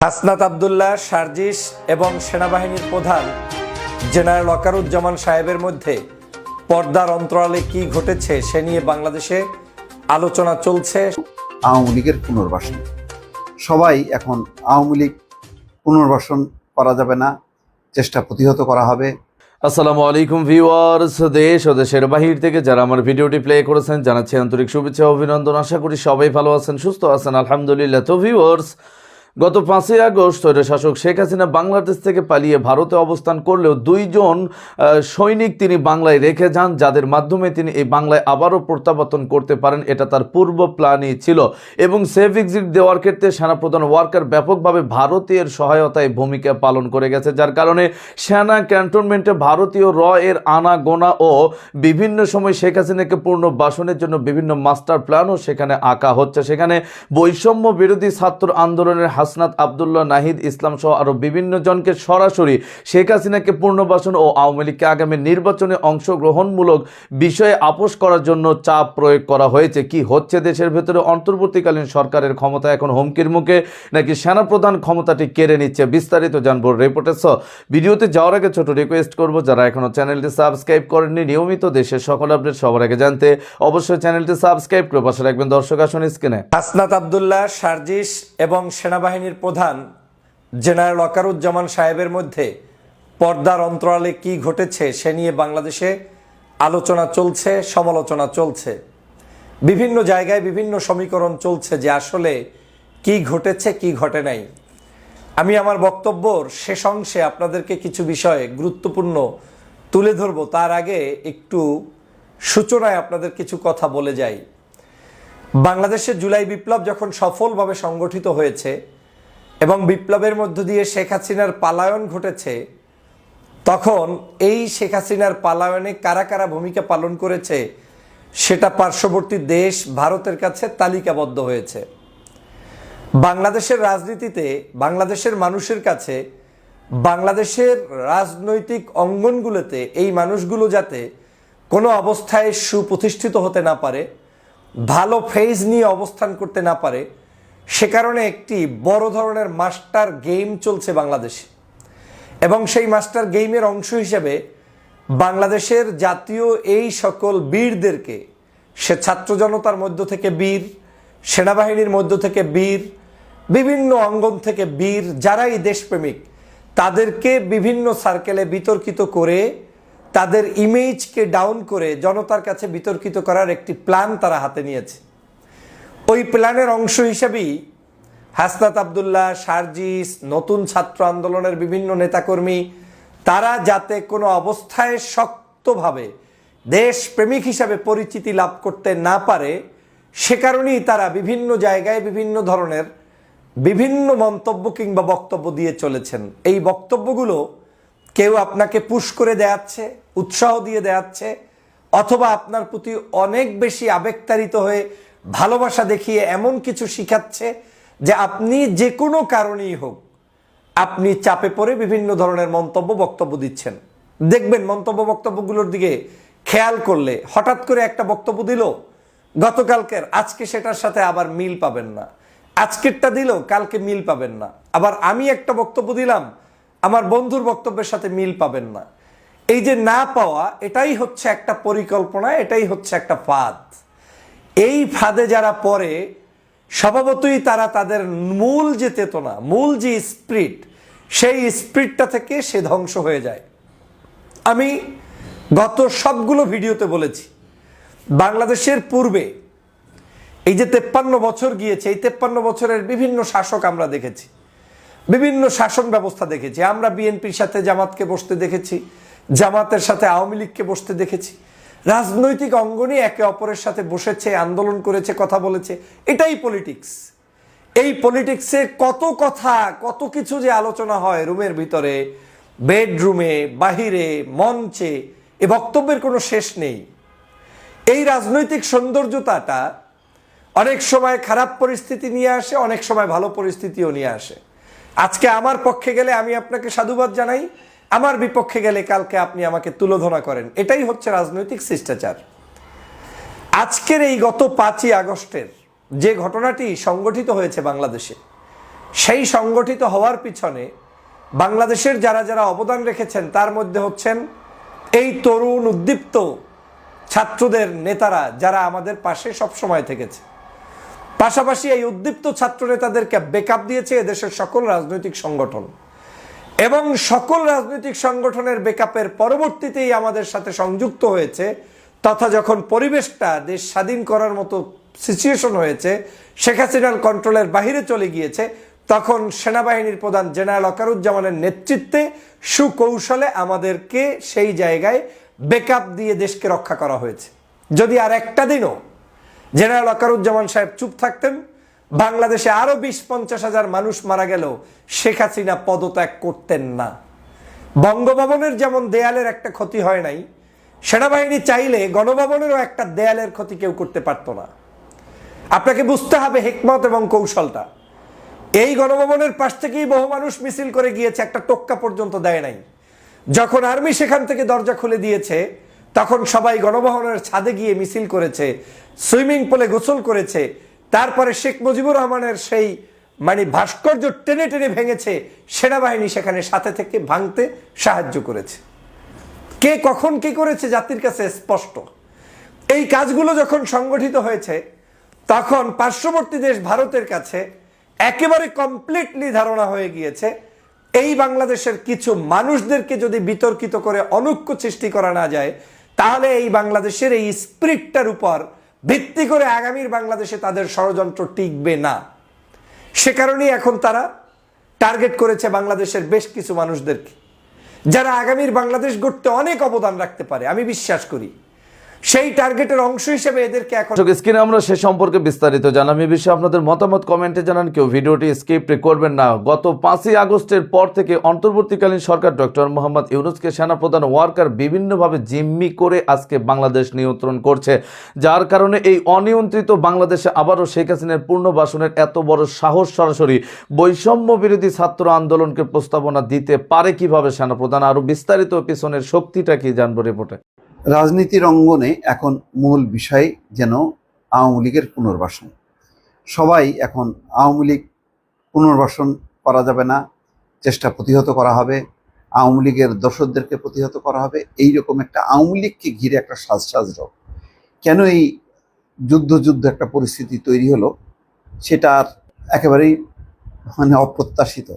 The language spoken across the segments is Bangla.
হাসনাত আবদুল্লাহ সার্জিস এবং সেনাবাহিনীর প্রধান জেনারেল অকারুজ্জামান সাহেবের মধ্যে পর্দার অন্তরালে কি ঘটেছে সে নিয়ে বাংলাদেশে আলোচনা চলছে। আওয়ামী লীগের পুনর্বাসন। সবাই এখন আওয়ামী লীগ পুনর্বাসন করা যাবে না চেষ্টা প্রতিহত করা হবে। আসসালামু আলাইকুম ভিউয়ার্স দেশ ও দেশের বাহির থেকে যারা আমার ভিডিওটি প্লে করেছেন জানাচ্ছি আন্তরিক শুভেচ্ছা অভিনন্দন। আশা করি সবাই ভালো আছেন সুস্থ আছেন আলহামদুলিল্লাহ। তো ভিউয়ার্স গত পাঁচই আগস্ট শাসক শেখ হাসিনা বাংলাদেশ থেকে পালিয়ে ভারতে অবস্থান করলেও দুইজন সৈনিক তিনি বাংলায় রেখে যান, যাদের মাধ্যমে তিনি এই বাংলায় আবারও প্রত্যাবর্তন করতে পারেন, এটা তার পূর্ব প্ল্যানই ছিল। এবং সেফ এক্সিট দেওয়ার ক্ষেত্রে সেনাপ্রধান ওয়ার্কার ব্যাপকভাবে ভারতীয় সহায়তায় ভূমিকা পালন করে গেছে, যার কারণে সেনা ক্যান্টনমেন্টে ভারতীয় র এর আনা গোনা ও বিভিন্ন সময় শেখ হাসিনাকে পূর্ণ বাসনের জন্য বিভিন্ন মাস্টার প্ল্যানও সেখানে আঁকা হচ্ছে। সেখানে বৈষম্য বিরোধী ছাত্র আন্দোলনের হাসনাত আবদুল্লাহ নাহিদ ইসলাম সহ আরও বিভিন্ন জনকে সরাসরি শেখ হাসিনাকে পূর্ণবাসন ও আওয়ামী লীগকে আগামী নির্বাচনে অংশগ্রহণমূলক বিষয়ে আপোষ করার জন্য চাপ প্রয়োগ করা হয়েছে। কি হচ্ছে দেশের ভেতরে? অন্তর্বর্তীকালীন সরকারের ক্ষমতা এখন হুমকির মুখে, নাকি সেনাপ্রধান ক্ষমতাটি কেড়ে নিচ্ছে? বিস্তারিত জানব রিপোর্টের সহ ভিডিওতে যাওয়ার আগে ছোট রিকোয়েস্ট করব, যারা এখনও চ্যানেলটি সাবস্ক্রাইব করেননি, নিয়মিত দেশের সকল আপডেট সবার আগে জানতে অবশ্যই চ্যানেলটি সাবস্ক্রাইব করে পাশে রাখবেন দর্শক আসুন স্ক্রিনে। হাসনাত আবদুল্লাহ, সার্জিস এবং সেনাবাহিনীর প্রধান জেনারেল অকারুজ্জামান সাহেবের মধ্যে পর্দার অন্তরালে কি ঘটেছে সে নিয়ে বাংলাদেশে আলোচনা চলছে, সমালোচনা চলছে। বিভিন্ন জায়গায় বিভিন্ন সমীকরণ চলছে যে আসলে কি ঘটেছে, কি ঘটে নাই। আমি আমার বক্তব্যর শেষ অংশে আপনাদেরকে কিছু বিষয়ে গুরুত্বপূর্ণ তুলে ধরবো। তার আগে একটু সূচনায় আপনাদের কিছু কথা বলে যাই। বাংলাদেশে জুলাই বিপ্লব যখন সফলভাবে সংগঠিত হয়েছে এবং বিপ্লবের মধ্য দিয়ে শেখ হাসিনার পালায়ন ঘটেছে, তখন এই শেখ হাসিনার পালায়নে কারা কারা ভূমিকা পালন করেছে সেটা পার্শ্ববর্তী দেশ ভারতের কাছে তালিকাবদ্ধ হয়েছে। বাংলাদেশের রাজনীতিতে, বাংলাদেশের মানুষের কাছে, বাংলাদেশের রাজনৈতিক অঙ্গনগুলোতে এই মানুষগুলো যাতে কোনো অবস্থায় সুপ্রতিষ্ঠিত হতে না পারে, ভালো ফেজ নিয়ে অবস্থান করতে না পারে সে কারণে একটি বড় ধরনের মাস্টার গেম চলছে বাংলাদেশে। এবং সেই মাস্টার গেমের অংশ হিসেবে বাংলাদেশের জাতীয় এই সকল বীরদেরকে, সে ছাত্র জনতার মধ্য থেকে বীর, সেনাবাহিনীর মধ্য থেকে বীর, বিভিন্ন অঙ্গন থেকে বীর, যারাই দেশপ্রেমিক, তাদেরকে বিভিন্ন সার্কেলে বিতর্কিত করে, তাদের ইমেজকে ডাউন করে জনতার কাছে বিতর্কিত করার একটি প্ল্যান তারা হাতে নিয়েছে। ওই প্ল্যানের অংশ হিসেবেই হাসনাত আবদুল্লাহ, সার্জিস, নতুন ছাত্র আন্দোলনের বিভিন্ন নেতাকর্মী, তারা যাতে কোনো অবস্থায় শক্তভাবে দেশপ্রেমিক হিসাবে পরিচিতি লাভ করতে না পারে, সে কারণেই তারা বিভিন্ন জায়গায় বিভিন্ন ধরনের বিভিন্ন মন্তব্য কিংবা বক্তব্য দিয়ে চলেছেন। এই বক্তব্যগুলো কেউ আপনাকে পুশ করে দেয়াচ্ছে, উৎসাহ দিয়ে দেয়াচ্ছে, অথবা আপনার প্রতি অনেক বেশি আবেগতাড়িত হয়ে ভালোবাসা দেখিয়ে এমন কিছু শিখাচ্ছে যে আপনি যে কোনো কারণেই হোক, আপনি চাপে পড়ে বিভিন্ন ধরনের মন্তব্য, বক্তব্য দিচ্ছেন। দেখবেন মন্তব্য, বক্তব্যগুলোর দিকে খেয়াল করলে, হঠাৎ করে একটা বক্তব্য দিল, গতকালকের, আজকে সেটার সাথে আবার মিল পাবেন না। আজকেরটা দিল, কালকে মিল পাবেন না। আবার আমি একটা বক্তব্য দিলাম, আমার বন্ধুর বক্তব্যের সাথে মিল পাবেন না। এই যে না পাওয়া, এটাই হচ্ছে একটা পরিকল্পনা, এটাই হচ্ছে একটা ফাঁদ। এই ফাঁদে যারা পড়ে, স্বভাবতই তারা তাদের মূল যে চেতনা, মূল যে স্প্রিট, সেই স্প্রিটটা থেকে সে ধ্বংস হয়ে যায়। আমি গত সবগুলো ভিডিওতে বলেছি, বাংলাদেশের পূর্বে এই যে তেপ্পান্ন বছর গিয়েছে, এই তেপ্পান্ন বছরের বিভিন্ন শাসক আমরা দেখেছি, বিভিন্ন শাসন ব্যবস্থা দেখেছি। আমরা বিএনপির সাথে জামাতকে বসতে দেখেছি, জামাতের সাথে আওয়ামী লীগকে বসতে দেখেছি। রাজনৈতিক অঙ্গনে একে অপরের সাথে বসেছে, আন্দোলন করেছে, কথা বলেছে। এটাই পলিটিক্স এই পলিটিক্সে কত কথা, কত কিছু যে আলোচনা হয় রুমের ভিতরে, বেডরুমে, বাহিরে, মঞ্চে, এ বক্তব্যের কোনো শেষ নেই। এই রাজনৈতিক সৌন্দর্যতাটা অনেক সময় খারাপ পরিস্থিতি নিয়ে আসে, অনেক সময় ভালো পরিস্থিতিও নিয়ে আসে। আজকে আমার পক্ষে গেলে আমি আপনাকে সাধুবাদ জানাই। আমার বিপক্ষে গেলে কালকে আপনি আমাকে তুলোধনা করেন। এটাই হচ্ছে রাজনৈতিক শিষ্টাচার। আজকের এই গত পাঁচই আগস্টের যে ঘটনাটি সংগঠিত হয়েছে বাংলাদেশে, সেই সংগঠিত হওয়ার পিছনে বাংলাদেশের যারা যারা অবদান রেখেছেন, তার মধ্যে হচ্ছেন এই তরুণ উদ্দীপ্ত ছাত্রদের নেতারা যারা আমাদের পাশে সবসময় থেকেছে। পাশাপাশি এই উদ্দীপ্ত ছাত্র নেতাদেরকে বেকআপ দিয়েছে এদেশের সকল রাজনৈতিক সংগঠন। এবং সকল রাজনৈতিক সংগঠনের বেকআপের পরবর্তীতেই আমাদের সাথে সংযুক্ত হয়েছে, তথা যখন পরিবেশটা দেশ স্বাধীন করার মতো সিচুয়েশন হয়েছে, শেখ হাসিনার কন্ট্রোলের বাহিরে চলে গিয়েছে, তখন সেনাবাহিনীর প্রধান জেনারেল অকারুজ্জামানের নেতৃত্বে সুকৌশলে আমাদেরকে সেই জায়গায় বেকআপ দিয়ে দেশকে রক্ষা করা হয়েছে। যদি আর একটা দিনও জেনারেল অকারুজ্জামান সাহেব চুপ থাকতেন বাংলাদেশে আরও বিশ পঞ্চাশ হাজার মানুষ মারা গেল শেখ হাসিনা পদত্যাগ করতেন না। বঙ্গভবনের যেমন দেয়ালের একটা ক্ষতি হয় নাই, সেনাবাহিনী চাইলে গণভবনেরও একটা দেয়ালের ক্ষতি কেউ করতে পারতো না। আপনাকে বুঝতে হবে হেকমত এবং কৌশলটা। এই গণভবনের পাশ থেকেই বহু মানুষ মিছিল করে গিয়েছে, একটা টোক্কা পর্যন্ত দেয় নাই। যখন আর্মি সেখান থেকে দরজা খুলে দিয়েছে, তখন সবাই গণভবনের ছাদে গিয়ে মিছিল করেছে, সুইমিং পুলে গোসল করেছে তারপরে শেখ মুজিবুর রহমানের সেই মানে ভাস্কর্য টেনে টেনে ভেঙেছে সেনাবাহিনী সেখানে সাথে থেকে ভাঙতে সাহায্য করেছে। কে কখন কি করেছে জাতির কাছে স্পষ্ট। এই কাজগুলো যখন সংগঠিত হয়েছে, তখন পার্শ্ববর্তী দেশ ভারতের কাছে একেবারে কমপ্লিটলি ধারণা হয়ে গিয়েছে, এই বাংলাদেশের কিছু মানুষদেরকে যদি বিতর্কিত করে, অনৈক্য সৃষ্টি করা না যায়, তাহলে এই বাংলাদেশের এই স্পিরিটটার উপর ভিত্তি করে আগামীর বাংলাদেশে তাদের ষড়যন্ত্র টিকবে না। সে কারণেই এখন তারা টার্গেট করেছে বাংলাদেশের বেশ কিছু মানুষদেরকে, যারা আগামীর বাংলাদেশ গড়তে অনেক অবদান রাখতে পারে। আমি বিশ্বাস করি সেই টার্গেটের অংশ হিসেবে এদেরকে এখন স্ক্রিনে আমরা সে সম্পর্কে বিস্তারিত জানাম এই বিষয়ে আপনাদের মতামত কমেন্টে জানান। কেউ ভিডিওটি স্কিপ করবেন না। গত পাঁচই আগস্টের পর থেকে অন্তর্বর্তীকালীন সরকার ডক্টর মোহাম্মদ ইউনুসকে সেনাপ্রধান ওয়ার্কার বিভিন্নভাবে জিম্মি করে আজকে বাংলাদেশ নিয়ন্ত্রণ করছে, যার কারণে এই অনিয়ন্ত্রিত বাংলাদেশে আবারও শেখ হাসিনার পূর্ণবাসনের এত বড় সাহস সরাসরি বৈষম্য বিরোধী ছাত্র আন্দোলনকে প্রস্তাবনা দিতে পারে কীভাবে সেনাপ্রধান? আরও বিস্তারিত পিছনের শক্তিটা কি জানব রিপোর্টে রাজনীতির অঙ্গনে এখন মূল বিষয় যেন আওয়ামী লীগের পুনর্বাসন। সবাই এখন আওয়ামী লীগ পুনর্বাসন করা যাবে না, চেষ্টা প্রতিহত করা হবে, আওয়ামী লীগের দর্শকদেরকে প্রতিহত করা হবে এই রকম একটা আওয়ামী লীগকে ঘিরে একটা সাজ কেন এই যুদ্ধ যুদ্ধ একটা পরিস্থিতি তৈরি হলো, সেটা আর একেবারেই মানে অপ্রত্যাশিত।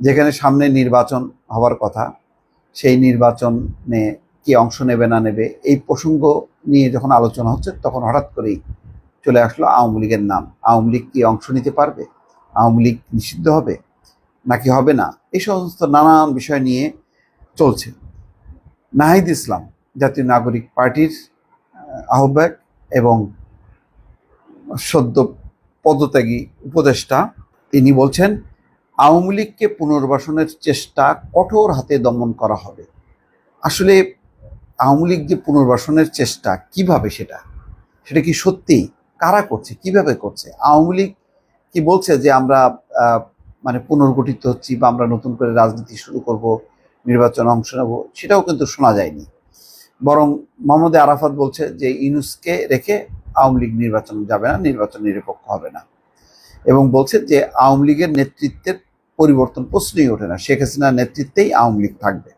যেখানে সামনে নির্বাচন হওয়ার কথা, সেই নির্বাচনে কে অংশ নেবে না নেবে এই প্রসঙ্গ নিয়ে যখন আলোচনা হচ্ছে তখন হঠাৎ করেই চলে আসলো আওয়ামী লীগের নাম। আওয়ামী লীগ কি অংশ নিতে পারবে? আওয়ামী লীগ নিষিদ্ধ হবে? নাকি হবে না? এই সমস্ত নানান বিষয় নিয়ে চলছে। নাহিদ ইসলাম জাতীয় নাগরিক পার্টির আহ, আহ্বায়ক এবং সদ্য পদত্যাগী উপদেষ্টা তিনি বলছেন আওয়ামী লীগকে পুনর্বাসনের চেষ্টা কঠোর হাতে দমন করা হবে। আসলে আওয়ামী লীগ যে পুনর্বাসনের চেষ্টা, কীভাবে সেটা? সেটা কি সত্যি? কারা করছে? কীভাবে করছে? আওয়ামী লীগ কি বলছে যে আমরা মানে পুনর্গঠিত হচ্ছি বা আমরা নতুন করে রাজনীতি শুরু করব, নির্বাচনে অংশ নেব, সেটাও কিন্তু শোনা যায়নি। বরং মোহাম্মদ আরাফাত বলছে যে ইনুসকে রেখে আওয়ামী লীগ নির্বাচন যাবে না, নির্বাচন নিরপেক্ষ হবে না। এবং বলছে যে আওয়ামী লীগের নেতৃত্বের পরিবর্তন প্রশ্নই ওঠে না। শেখ হাসিনার নেতৃত্বেই আওয়ামী লীগ থাকবে।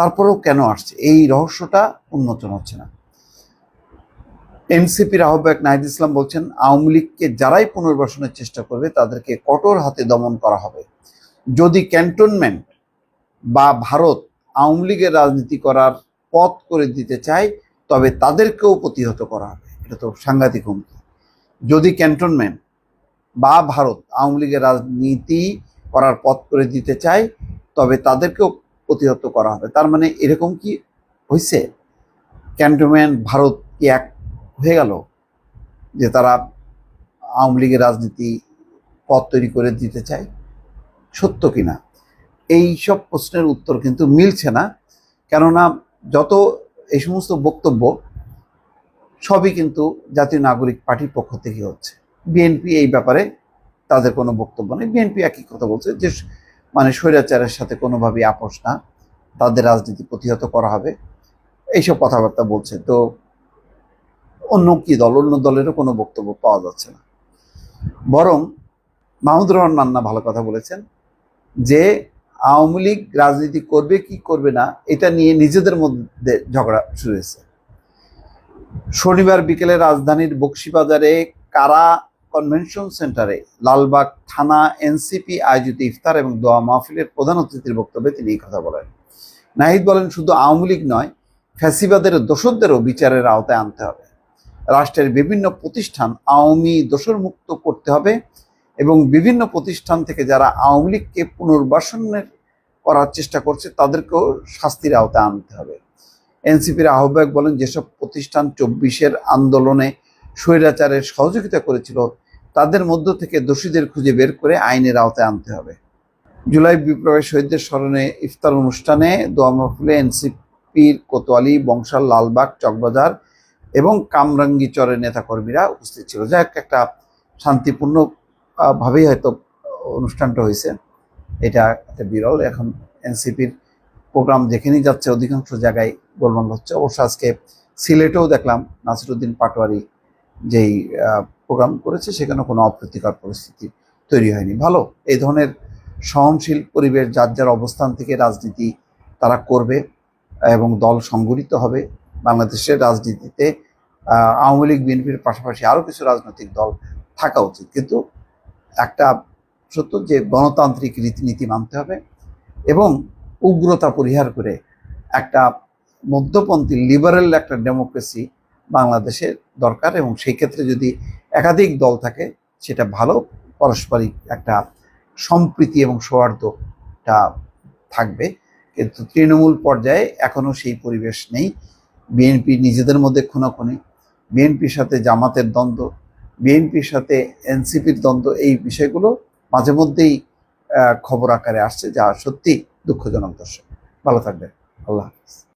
তারপরেও কেন আসছে? এই রহস্যটা উন্মোচন হচ্ছে না। এনসিপির আহ্বায়ক নাহিদ ইসলাম বলছেন, আওয়ামী লীগকে যারাই পুনর্বাসনের চেষ্টা করবে, তাদেরকে কঠোর হাতে দমন করা হবে। যদি ক্যান্টনমেন্ট বা ভারত আওয়ামী লীগের রাজনীতি করার পথ করে দিতে চায়, তবে তাদেরকেও প্রতিহত করা হবে। এটা তো সাংঘাতিক হুমকি। যদি ক্যান্টনমেন্ট বা ভারত আওয়ামী লীগের রাজনীতি করার পথ করে দিতে চায়, তবে তাদেরকেও প্রতিহত করা হবে। তার মানে এরকম কি হয়েছে ক্যান্টনমেন্ট, ভারত কি এক হয়ে গেল? যে তারা আওয়ামী লীগের রাজনীতি পথ তৈরি করে দিতে চায়? সত্য কিনা এই সব প্রশ্নের উত্তর কিন্তু মিলছে না। কেননা যত এই সমস্ত বক্তব্য, সবই কিন্তু জাতীয় নাগরিক পার্টির পক্ষ থেকে হচ্ছে। বিএনপি এই ব্যাপারে তাদের কোনো বক্তব্য নেই। বিএনপি একই কথা বলছে যে মানে স্বৈরাচারের সাথে কোনোভাবেই আপোষ না। তাদের রাজনীতি প্রতিহত করা হবে। এইসব কথাবার্তা বলছে। তো অন্য কি দল? অন্য দলেরও কোনো বক্তব্য পাওয়া যাচ্ছে না। বরং মাহমুদুর রহমান মান্না ভালো কথা বলেছেন যে আওয়ামী লীগ রাজনীতি করবে কি করবে না, এটা নিয়ে নিজেদের মধ্যে ঝগড়া শুরু হয়েছে। শনিবার বিকেলে রাজধানীর বক্সিবাজারে কারা কনভেনশন সেন্টারে লালবাগ থানা এনসিপি আয়োজিত ইফতার এবং দোয়া মাহফিলের প্রধান অতিথির বক্তব্যে তিনি এই কথা বলেন। নাহিদ বলেন, শুধু আওয়ামী লীগ নয়, ফ্যাসিবাদের দোষরদেরও বিচারের আওতায় আনতে হবে। রাষ্ট্রের বিভিন্ন প্রতিষ্ঠান আওয়ামী দোষর মুক্ত করতে হবে এবং বিভিন্ন প্রতিষ্ঠান থেকে যারা আওয়ামী লীগকে পুনর্বাসনের করার চেষ্টা করছে, তাদেরকেও শাস্তির আওতায় আনতে হবে। এনসিপির আহ্বায়ক বলেন, যেসব প্রতিষ্ঠান চব্বিশের আন্দোলনে স্বৈরাচারের সহযোগিতা করেছিল, তাদের মধ্য থেকে দোষীদের খুঁজে বের করে আইনের আওতায় আনতে হবে। জুলাই বিপ্লবের শহীদদের স্মরণে ইফতার অনুষ্ঠানে দোয়া এনসিপির কোতোয়ালি, বংশাল, লালবাগ, চকবাজার এবং কামরাঙ্গি চরের নেতাকর্মীরা উপস্থিত ছিল। যা একটা শান্তিপূর্ণ ভাবেই হয়তো অনুষ্ঠানটা হয়েছে। এটা একটা বিরল। এখন এনসিপির প্রোগ্রাম যেখানেই যাচ্ছে, অধিকাংশ জায়গায় গোলমাল হচ্ছে। অবশ্য আজকে সিলেটেও দেখলাম নাসিরুদ্দিন পাটোয়ারি যেই প্রোগ্রাম করেছে, সেখানে কোনো অপ্রীতিকর পরিস্থিতি তৈরি হয়নি। ভালো, এই ধরনের সহনশীল পরিবেশ যার যার অবস্থান থেকে রাজনীতি তারা করবে এবং দল সংগঠিত হবে। বাংলাদেশের রাজনীতিতে আওয়ামী লীগ, বিএনপির পাশাপাশি আরও কিছু রাজনৈতিক দল থাকা উচিত। কিন্তু একটা সত্য যে গণতান্ত্রিক রীতিনীতি মানতে হবে এবং উগ্রতা পরিহার করে একটা মধ্যপন্থী লিবারেল একটা ডেমোক্রেসি বাংলাদেশে দরকার এবং সেই ক্ষেত্রে যদি একাধিক দল থাকে, সেটা ভালো পারস্পরিক একটা সম্প্রীতি এবং সৌহার্দ্যটা থাকবে। কিন্তু তৃণমূল পর্যায়ে এখনও সেই পরিবেশ নেই। বিএনপি নিজেদের মধ্যে খুনাখুনি বিএনপির সাথে জামাতের দ্বন্দ্ব বিএনপির সাথে এনসিপির দ্বন্দ্ব, এই বিষয়গুলো মাঝে মধ্যেই খবর আকারে আসছে যা সত্যি দুঃখজনক দর্শক। ভালো থাকবেন। আল্লাহ হাফিজ।